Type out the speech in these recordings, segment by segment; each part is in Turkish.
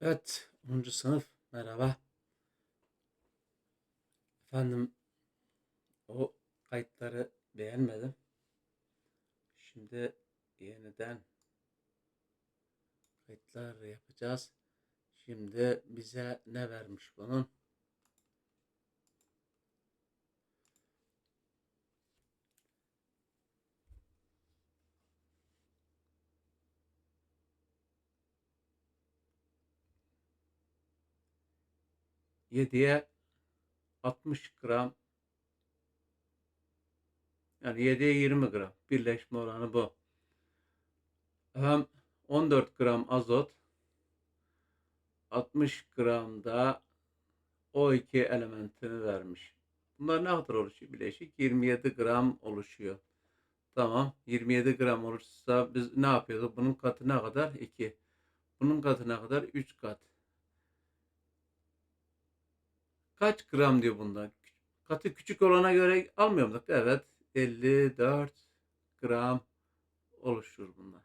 Evet, 10. sınıf. Merhaba. Efendim, o kayıtları beğenmedim. Şimdi yeniden kayıtlar yapacağız. Şimdi bize ne vermiş bunun? Yediye 60 gram yani 7'ye 20 gram birleşme oranı bu. Hem 14 gram azot 60 gram da O2 elementini vermiş. Bunlar ne kadar oluşuyor bileşik? 27 gram oluşuyor. Tamam. 27 gram olursa biz ne yapıyorduk? Bunun katı ne kadar? 2. Bunun katı ne kadar? 3 kat. Kaç gram diyor bunda? Katı küçük olana göre almıyor muyduk? Evet. 54 gram oluşur bunda.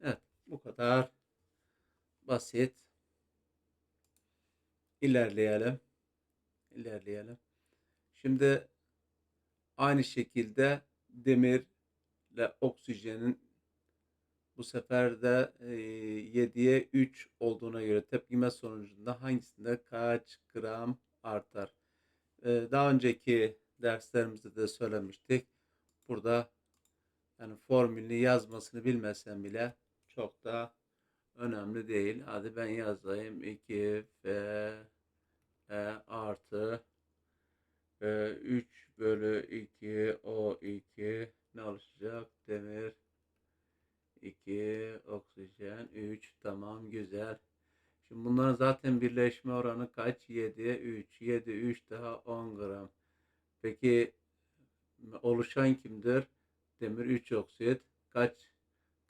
Evet. Bu kadar basit. İlerleyelim. İlerleyelim. Şimdi aynı şekilde demirle oksijenin bu sefer de e, 7'ye 3 olduğuna göre tepkime sonucunda hangisinde kaç gram artar? E, daha önceki derslerimizde de söylemiştik. Burada yani formülünü yazmasını bilmesem bile çok da önemli değil. Hadi ben yazayım. 2 F E artı e, 3 bölü 2 O2 ne oluşacak? Demir 2 oksijen 3 tamam güzel. Şimdi bunların zaten birleşme oranı kaç? 7 3 7 3 daha 10 gram. Peki oluşan kimdir? Demir 3 oksit kaç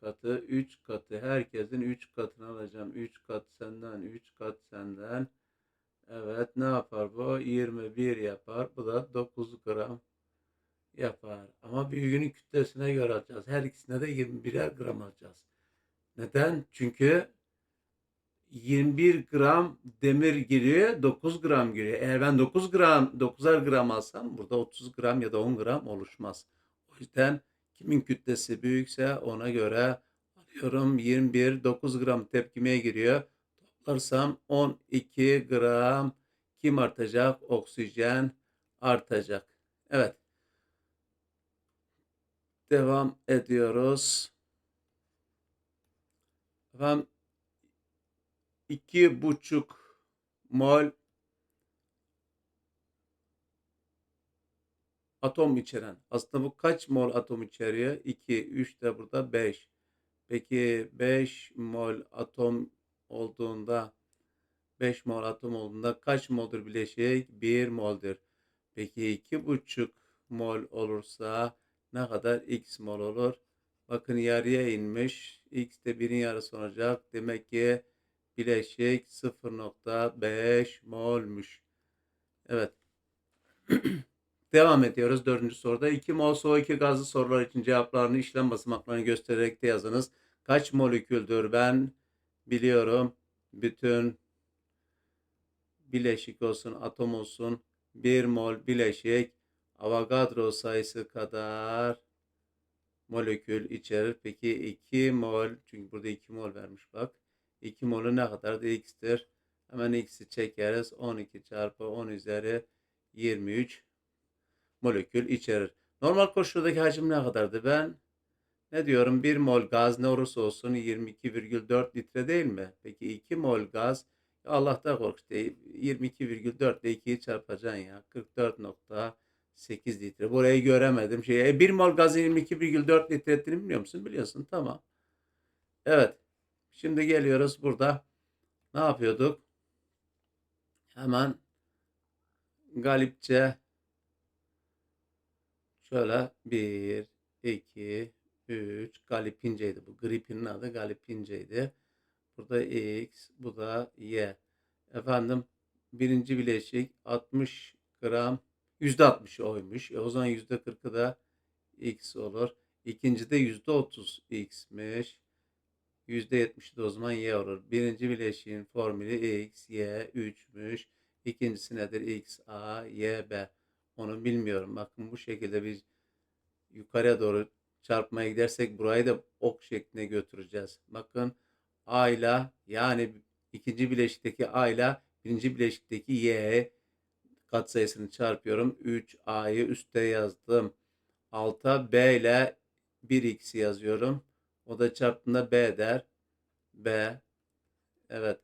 katı? 3 katı. Herkesin 3 katını alacağım. 3 kat senden, 3 kat senden. Evet ne yapar bu? 21 yapar. Bu da 9 gram yapar. Ama büyüğünün kütlesine göre alacağız. Her ikisine de 21'er gram alacağız. Neden? Çünkü 21 gram demir giriyor, 9 gram giriyor. Eğer ben 9 gram, 9'ar gram alsam burada 30 gram ya da 10 gram oluşmaz. O yüzden kimin kütlesi büyükse ona göre alıyorum 21, 9 gram tepkimeye giriyor. Toplarsam 12 gram kim artacak? Oksijen artacak. Evet. Devam ediyoruz. Efendim iki buçuk mol atom içeren. Aslında bu kaç mol atom içeriyor? 2, 3 de burada 5. Peki 5 mol atom olduğunda 5 mol atom olduğunda kaç moldur bileşik? 1 moldur. Peki 2,5 mol olursa ne kadar x mol olur? Bakın yarıya inmiş. X de 1'in yarısı olacak. Demek ki bileşik 0.5 molmuş. Evet. Devam ediyoruz dördüncü soruda. 2 mol SO2 gazlı sorular için cevaplarını işlem basamaklarını göstererek de yazınız. Kaç moleküldür? Ben biliyorum. Bütün bileşik olsun, atom olsun. 1 mol bileşik Avogadro sayısı kadar molekül içerir. Peki 2 mol, çünkü burada 2 mol vermiş bak. 2 molü ne kadar da x'tir. Hemen x'i çekeriz. 12 çarpı 10 üzeri 23 molekül içerir. Normal koşuldaki hacim ne kadardı? Ben ne diyorum? 1 mol gaz ne olursa olsun 22,4 litre değil mi? Peki 2 mol gaz Allah'ta kork işte 22,4 ile 2'yi çarpacaksın ya. 44.8 litre. Burayı göremedim. Şey, e, 1 mol gazın 22,4 litre ettiğini biliyor musun? Biliyorsun. Tamam. Evet. Şimdi geliyoruz burada. Ne yapıyorduk? Hemen galipçe şöyle 1, 2, 3 galipinceydi bu. Gripinin adı galipinceydi. Burada X, bu da Y. Efendim birinci bileşik 60 gram %60 oymuş. E, o zaman %40'ı da X olur. İkinci de %30 X'miş. %70 de o zaman Y olur. Birinci bileşiğin formülü X, Y, 3'müş. İkincisi nedir? X, A, Y, B. Onu bilmiyorum. Bakın bu şekilde biz yukarıya doğru çarpmaya gidersek burayı da ok şekline götüreceğiz. Bakın A ile yani ikinci bileşikteki A ile birinci bileşikteki Y katsayısını çarpıyorum. 3A'yı üstte yazdım. Alta B ile 1X'i yazıyorum. O da çarptığında B der. B. Evet.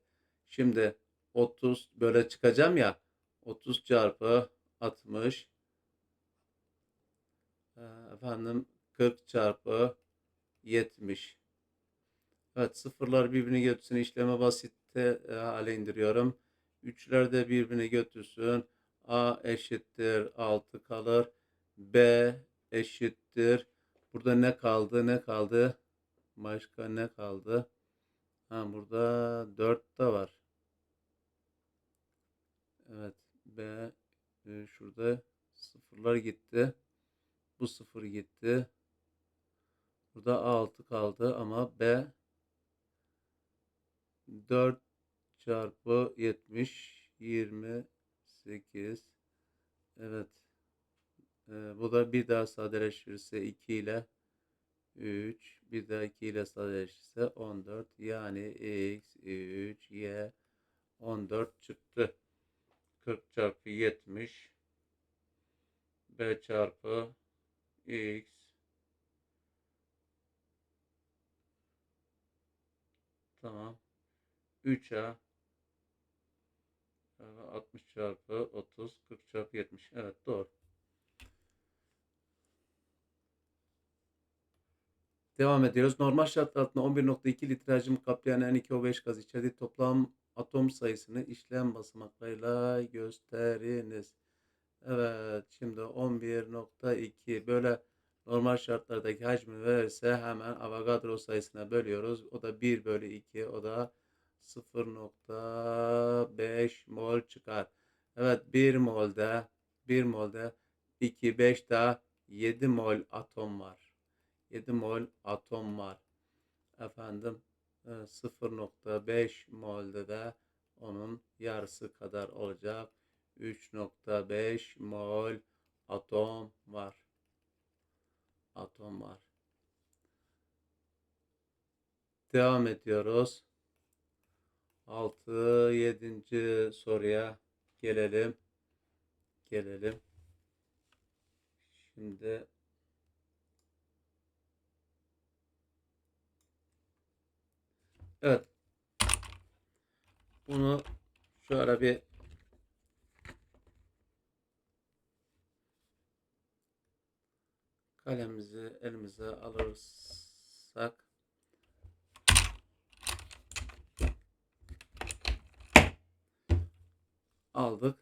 Şimdi 30 böyle çıkacağım ya. 30 çarpı 60 ee, efendim 40 çarpı 70. Evet sıfırlar birbirini götürsün. işleme basitte e, hale indiriyorum. Üçler de birbirini götürsün. A eşittir 6 kalır. B eşittir. Burada ne kaldı? Ne kaldı? Başka ne kaldı? Ha, burada 4 de var. Evet. B e, şurada sıfırlar gitti. Bu sıfır gitti. Burada A6 kaldı ama B 4 çarpı 70 28 Evet. Ee, bu da bir daha sadeleşirse 2 ile 3 bir daha 2 ile sadeleşirse 14 yani x 3 y 14 çıktı. 40 çarpı 70 b çarpı x. Tamam. 3a 60 çarpı 30 40 çarpı 70 evet doğru Devam ediyoruz. Normal şartlar altında 11.2 litre hacim kaplayan N2O5 gaz içerdiği toplam atom sayısını işlem basamaklarıyla gösteriniz. Evet şimdi 11.2 böyle normal şartlardaki hacmi verirse hemen Avogadro sayısına bölüyoruz. O da 1 bölü 2 o da 0.5 mol çıkar. Evet 1 molde 1 molde 2 5 daha 7 mol atom var. 7 mol atom var. Efendim 0.5 molde de onun yarısı kadar olacak. 3.5 mol atom var. Atom var. Devam ediyoruz. 6 7. soruya gelelim. Gelelim. Şimdi Evet. Bunu şöyle bir kalemimizi elimize alırsak aldık.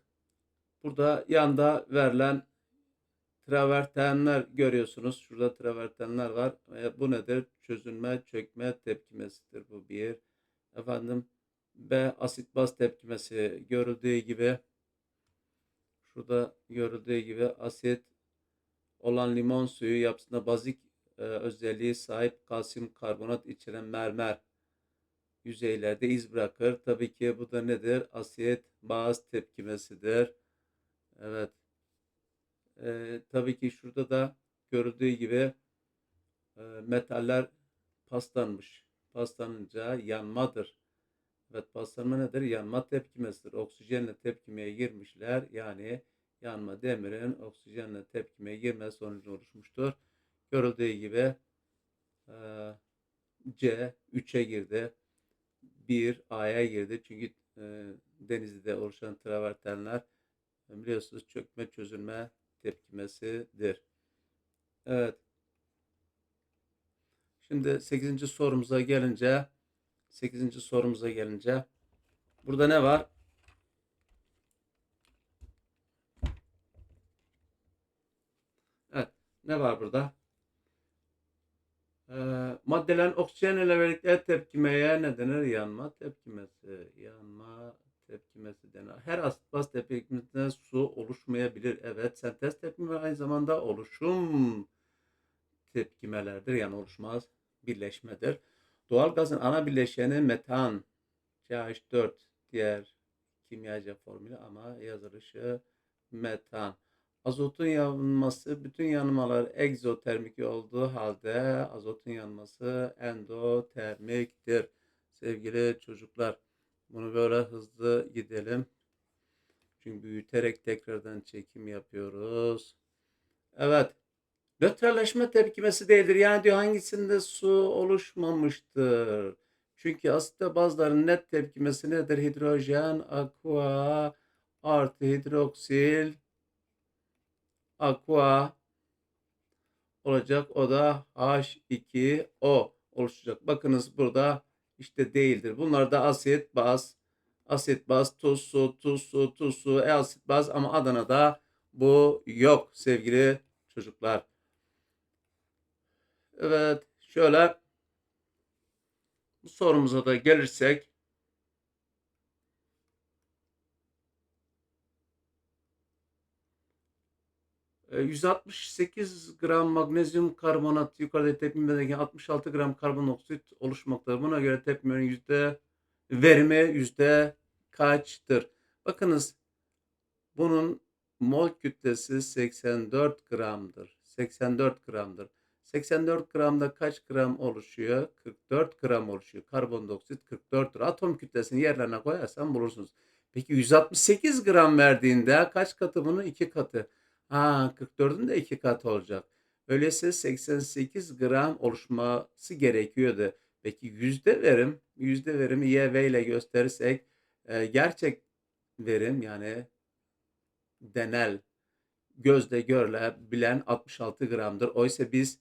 Burada yanda verilen travertenler görüyorsunuz. Şurada travertenler var. E, bu nedir? Çözünme, çökme tepkimesidir bu bir. Efendim B asit baz tepkimesi görüldüğü gibi şurada görüldüğü gibi asit olan limon suyu yapısında bazik e, özelliği sahip kalsiyum karbonat içeren mermer yüzeylerde iz bırakır. Tabii ki bu da nedir? Asit baz tepkimesidir. Evet. E, tabii ki şurada da görüldüğü gibi e, metaller paslanmış. Paslanınca yanmadır. Evet paslanma nedir? Yanma tepkimesidir. Oksijenle tepkimeye girmişler. Yani yanma demirin oksijenle tepkimeye girme sonucu oluşmuştur. Görüldüğü gibi e, C 3'e girdi. 1 A'ya girdi. Çünkü e, denizde oluşan travertenler biliyorsunuz çökme çözülme tepkimesidir. Evet. Şimdi 8. sorumuza gelince 8. sorumuza gelince burada ne var? Evet. Ne var burada? Ee, maddelerin oksijen ile birlikte tepkimeye ne denir? Yanma tepkimesi. Yanma tepkimesi denir. Her asit baz tepkimesinde su oluşmayabilir. Evet. Sentez tepkime aynı zamanda oluşum tepkimelerdir. Yani oluşmaz birleşmedir. Doğalgazın ana bileşeni metan. CH4 diğer kimyaca formülü ama yazılışı metan. Azotun yanması bütün yanmalar egzotermik olduğu halde azotun yanması endotermiktir. Sevgili çocuklar bunu böyle hızlı gidelim. Çünkü büyüterek tekrardan çekim yapıyoruz. Evet. Nötralleşme tepkimesi değildir. Yani diyor hangisinde su oluşmamıştır. Çünkü asitte bazıların net tepkimesi nedir? Hidrojen, aqua artı hidroksil aqua olacak. O da H2O oluşacak. Bakınız burada işte değildir. Bunlar da asit, baz, asit, baz, tuz, su, tuz, su, tuz, su, e asit, baz ama Adana'da bu yok sevgili çocuklar. Evet, şöyle bu sorumuza da gelirsek 168 gram magnezyum karbonat yukarıda tepkimedeki 66 gram karbonoksit oluşmaktadır. Buna göre tepkimenin yüzde verimi yüzde kaçtır? Bakınız bunun mol kütlesi 84 gramdır. 84 gramdır. 84 gramda kaç gram oluşuyor? 44 gram oluşuyor. Karbondioksit 44'tür. Atom kütlesini yerlerine koyarsan bulursunuz. Peki 168 gram verdiğinde kaç katı bunun? 2 katı. Ha 44'ün de 2 katı olacak. Öyleyse 88 gram oluşması gerekiyordu. Peki yüzde verim, yüzde verimi YV ile gösterirsek e, gerçek verim yani denel gözle görülebilen 66 gramdır. Oysa biz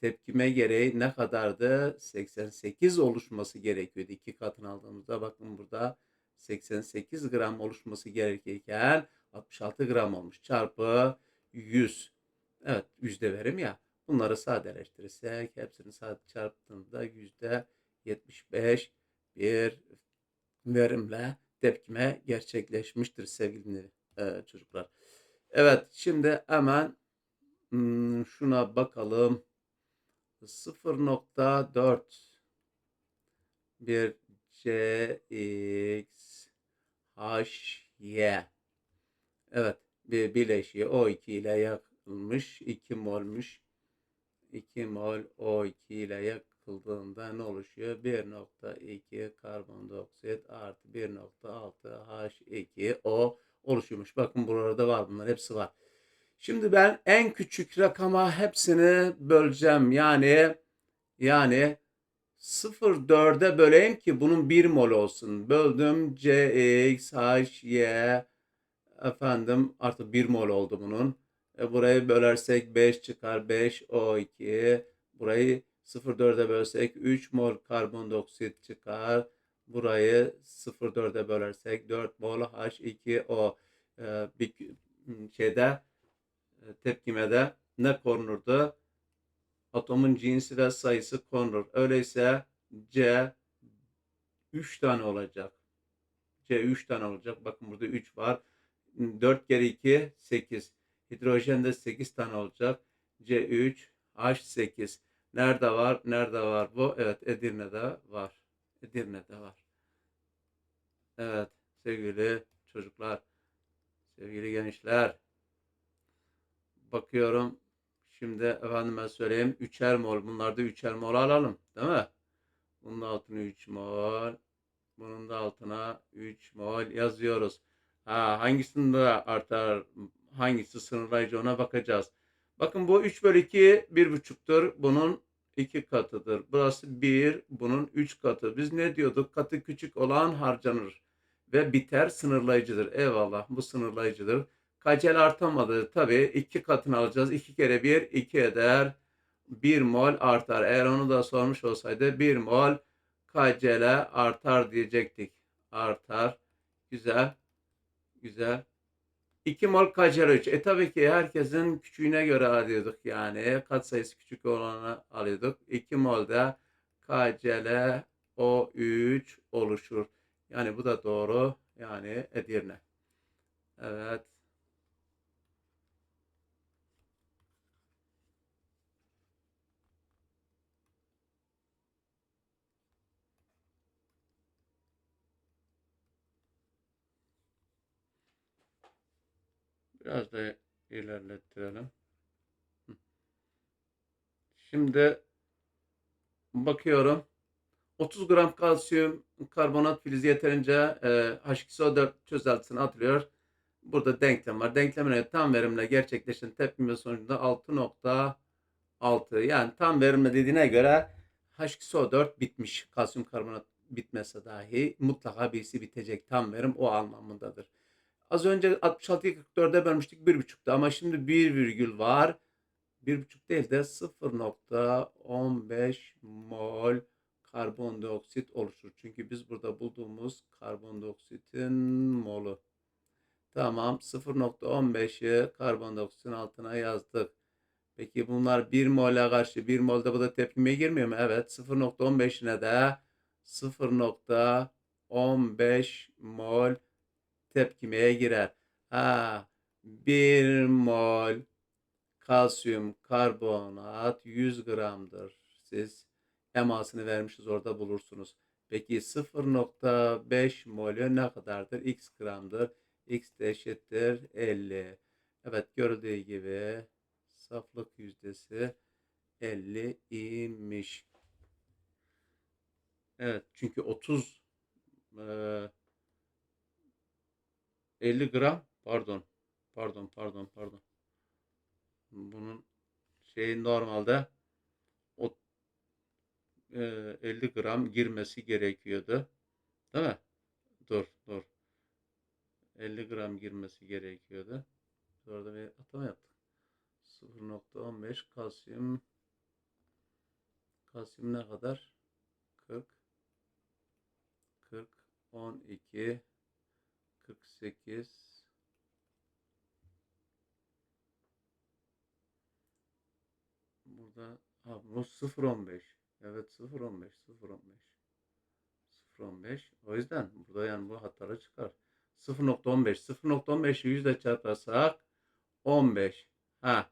tepkime gereği ne kadardı? 88 oluşması gerekiyordu. İki katını aldığımızda bakın burada 88 gram oluşması gerekirken 66 gram olmuş. Çarpı 100. Evet yüzde verim ya. Bunları sadeleştirirsek hepsini sadece çarptığında yüzde 75 bir verimle tepkime gerçekleşmiştir sevgili e, çocuklar. Evet şimdi hemen hmm, şuna bakalım. 0.4 bir CX HY Evet bir bileşiği O2 ile yakılmış 2 molmuş 2 mol O2 ile yakıldığında ne oluşuyor? 1.2 karbondioksit artı 1.6 H2O oluşuyormuş. Bakın burada var bunlar hepsi var. Şimdi ben en küçük rakama hepsini böleceğim. Yani yani 0.4'e böleyim ki bunun 1 mol olsun. Böldüm CX, HY efendim artık 1 mol oldu bunun. E, burayı bölersek 5 çıkar. 5 O2. Burayı 0.4'e bölsek 3 mol karbondioksit çıkar. Burayı 0.4'e bölersek 4 mol H2O. E, bir şeyde e, tepkimede ne konulurdu? Atomun cinsi ve sayısı konulur. Öyleyse C 3 tane olacak. C 3 tane olacak. Bakın burada 3 var. 4 kere 2 8. Hidrojende 8 tane olacak. C3 H8. Nerede var? Nerede var bu? Evet Edirne'de var. Edirne'de var. Evet sevgili çocuklar, sevgili gençler bakıyorum. Şimdi efendime söyleyeyim. Üçer mol. Bunlarda üçer mol alalım. Değil mi? Bunun altına 3 mol. Bunun da altına 3 mol yazıyoruz. Ha, hangisinde artar? Hangisi sınırlayıcı ona bakacağız. Bakın bu 3 bölü 2 1,5'tür. Bunun 2 katıdır. Burası 1. Bunun 3 katı. Biz ne diyorduk? Katı küçük olan harcanır. Ve biter sınırlayıcıdır. Eyvallah bu sınırlayıcıdır. Kacel artamadı. Tabii iki katını alacağız. 2 kere 1 2 eder. 1 mol artar. Eğer onu da sormuş olsaydı 1 mol kacele artar diyecektik. Artar. Güzel. Güzel. 2 mol kacel 3. E tabii ki herkesin küçüğüne göre alıyorduk yani. Kat sayısı küçük olanı alıyorduk. 2 molde kacele O3 oluşur. Yani bu da doğru. Yani Edirne. Evet. Biraz da ilerlettirelim. Şimdi bakıyorum. 30 gram kalsiyum karbonat filizi yeterince e, H2SO4 çözeltisine atılıyor. Burada denklem var. Denklemin göre tam verimle gerçekleşen tepkime sonucunda 6.6 yani tam verimle dediğine göre H2SO4 bitmiş. Kalsiyum karbonat bitmese dahi mutlaka birisi bitecek. Tam verim o anlamındadır. Az önce 66'yı 44'e bölmüştük 1.5'tu ama şimdi 1 virgül var. 1.5 değil de 0.15 mol karbondioksit oluşur. Çünkü biz burada bulduğumuz karbondioksitin molu. Tamam 0.15'i karbondioksitin altına yazdık. Peki bunlar 1 mol'e karşı 1 mol'de bu da tepkimeye girmiyor mu? Evet 0.15'ine de 0.15 mol tepkimeye girer. Ha 1 mol kalsiyum karbonat 100 gramdır. Siz emasını vermişiz orada bulursunuz. Peki 0.5 molü ne kadardır? X gramdır. X de eşittir 50. Evet gördüğü gibi saflık yüzdesi 50 imiş. Evet çünkü 30 e, 50 gram pardon pardon pardon pardon bunun şeyi normalde o e, 50 gram girmesi gerekiyordu. Değil mi? Dur dur. 50 gram girmesi gerekiyordu. Orada bir atama yaptık. 0.15 kalsiyum kalsiyum ne kadar? 40 40 12 48 Burada ha, bu 0.15 Evet 0.15 0.15 0.15 o yüzden burada yani bu hatalı çıkar. 0.15 0.15'i yüzde çarparsak 15 ha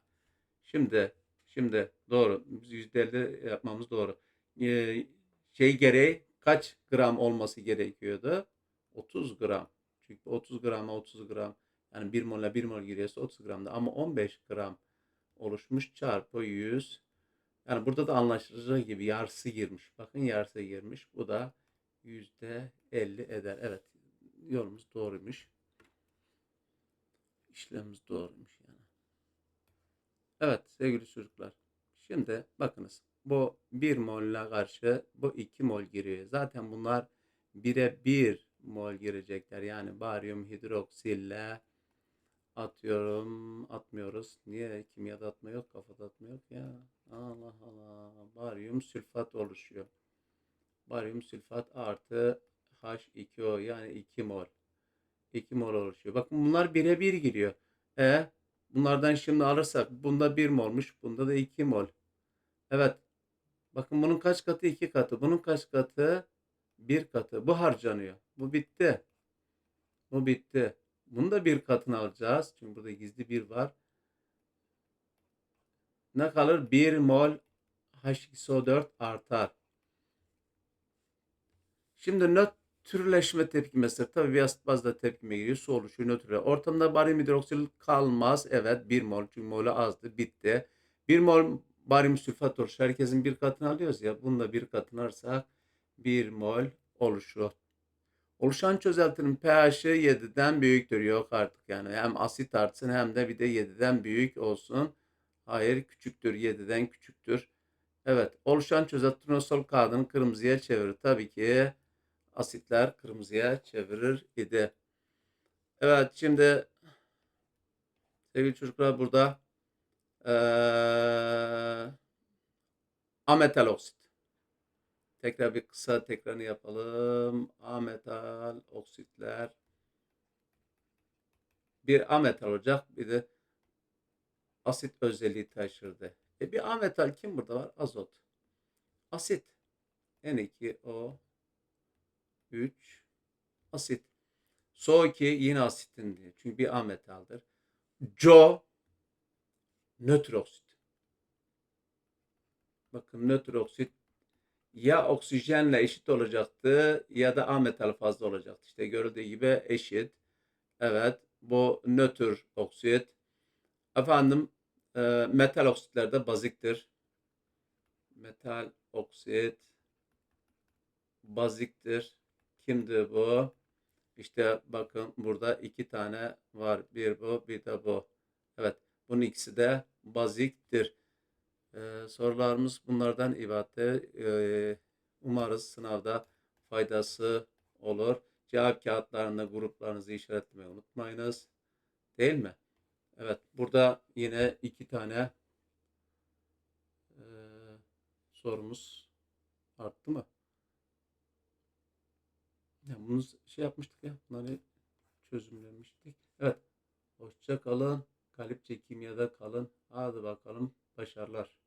şimdi şimdi doğru. Biz yüzde 50 yapmamız doğru. Ee, şey gereği kaç gram olması gerekiyordu? 30 gram çünkü 30 grama 30 gram yani 1 mola 1 mol giriyorsa 30 gramda ama 15 gram oluşmuş çarpı 100 yani burada da anlaşılacağı gibi yarısı girmiş. Bakın yarısı girmiş. Bu da yüzde 50 eder. Evet yolumuz doğruymuş. İşlemimiz doğruymuş yani. Evet sevgili çocuklar. Şimdi bakınız bu 1 molle karşı bu 2 mol giriyor. Zaten bunlar 1'e 1 mol girecekler. Yani baryum hidroksille atıyorum atmıyoruz. Niye kimyada atma yok kafada atma yok ya. Allah Allah. Baryum sülfat oluşuyor. Baryum sülfat artı H2O yani 2 mol. 2 mol oluşuyor. Bakın bunlar birebir giriyor. E bunlardan şimdi alırsak bunda 1 molmuş. Bunda da 2 mol. Evet. Bakın bunun kaç katı? 2 katı. Bunun kaç katı? 1 katı. Bu harcanıyor. Bu bitti. Bu bitti. Bunu da bir katını alacağız. Çünkü burada gizli bir var. Ne kalır? 1 mol H2SO4 artar. Şimdi nötrleşme tepkimesi tabii bir asit bazda tepkime giriyor. Su oluşuyor nötrle. Ortamda baryum hidroksil kalmaz. Evet 1 mol. Çünkü molü azdı. Bitti. 1 mol baryum sülfat oluşur. Herkesin bir katını alıyoruz ya. Bunu da bir katını alırsak 1 mol oluşuyor. Oluşan çözeltinin pH'i 7'den büyüktür. Yok artık yani hem asit artsın hem de bir de 7'den büyük olsun. Hayır küçüktür 7'den küçüktür. Evet oluşan çözelti turnusol kağıdını kırmızıya çevirir. Tabii ki asitler kırmızıya çevirir idi. Evet şimdi sevgili çocuklar burada ee, ametal oksit. Tekrar bir kısa tekrarını yapalım. Ametal oksitler. Bir ametal olacak. Bir de asit özelliği taşırdı. E bir ametal kim burada var? Azot. Asit. N2O 3 asit. So2 yine asitin diye. Çünkü bir ametaldir. CO nötr oksit. Bakın nötr oksit ya oksijenle eşit olacaktı ya da A metal fazla olacaktı. İşte görüldüğü gibi eşit. Evet bu nötr oksit Efendim e, metal oksitler de baziktir. Metal oksit baziktir. Kimdi bu? İşte bakın burada iki tane var. Bir bu, bir de bu. Evet, bunun ikisi de baziktir. Ee, sorularımız bunlardan ibarettir. Ee, umarız sınavda faydası olur. Cevap kağıtlarında gruplarınızı işaretlemeyi unutmayınız. Değil mi? Evet, burada yine iki tane e, sorumuz arttı mı? Ya bunu şey yapmıştık ya, bunları çözümlemiştik. Evet, hoşça kalın, kalipçe kimyada kalın. Hadi bakalım, başarılar.